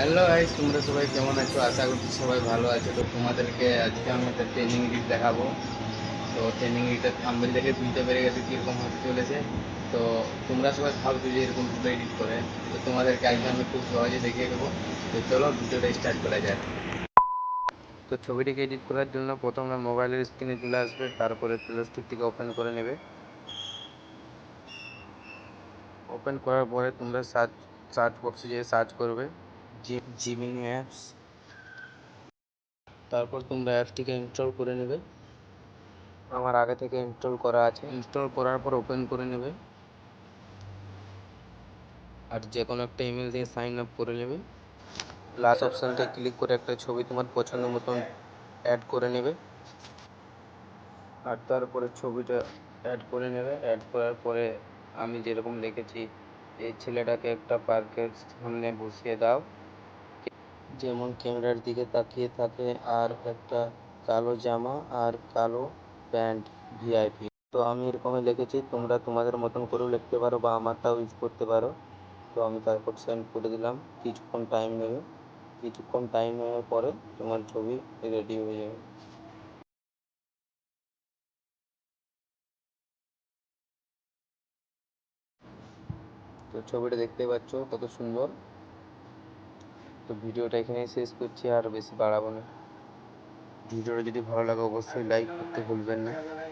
Hello guys তোমরা সবাই কেমন আছো? আশা করছি সবাই ভালো আছো। তো তোমাদেরকে আজকে আমি একটা ট্রেনিং এডিট দেখাবো। তো ট্রেনিং এডিটের থাম্বেল দেখে বুঝতে পেরে গেছো কীরকম হতে চলেছে। তো তোমরা সবাই ভাবছ যে এরকম দুটো এডিট করে। তো তোমাদেরকে আজকে আমি খুব সহজে দেখিয়ে দেবো। তো চলো ভিডিওটা স্টার্ট করা যাক। তো ছবিটিকে এডিট করার জন্য প্রথমে মোবাইলের স্ক্রিনে চলে আসবে, তারপরে থেকে ওপেন করে নেবে। ওপেন করার পরে তোমরা সার্চ সার্চ বক্সে যেয়ে সার্চ করবে। Gymming apps. তারপর তোমরা অ্যাপটিকে ইনস্টল করে নেবে। আমার আগে থেকে ইনস্টল করা আছে। ইনস্টল করার পর ওপেন করে নেবে। আর যে কোনো একটা ইমেল দিয়ে সাইন আপ করে নেবে। লাস্ট অপশানটা ক্লিক করে একটা ছবি তোমার পছন্দ মতন অ্যাড করে নেবে। আর তারপরে ছবিটা অ্যাড করে নেবে। অ্যাড করার পরে আমি যেরকম লিখেছি এই ছেলেটাকে একটা পার্কের সামনে বসিয়ে দাও। যেমন ক্যামেরার দিকে তাকিয়ে থাকে আর একটা কালো জামা আর কালো প্যান্ট ভিআইপি তো আমি এরকমই লিখেছি, তোমরা তোমাদের মতন করেও লিখতে পারো বা আমারটাও ইউজ করতে পারো। তো আমি তারপর সেন্ড করে দিলাম, কিছুক্ষণ টাইম নেবে। কিছুক্ষণ টাইম নেওয়ার পরে তোমার ছবি রেডি হয়ে যাবে। তো ছবিটা দেখতে পাচ্ছ কত সুন্দর। তো ভিডিওটা এখানেই শেষ করছি, আর বেশি বাড়াবো না। ভিডিওটা যদি ভালো লাগে অবশ্যই লাইক করতে ভুলবেন না।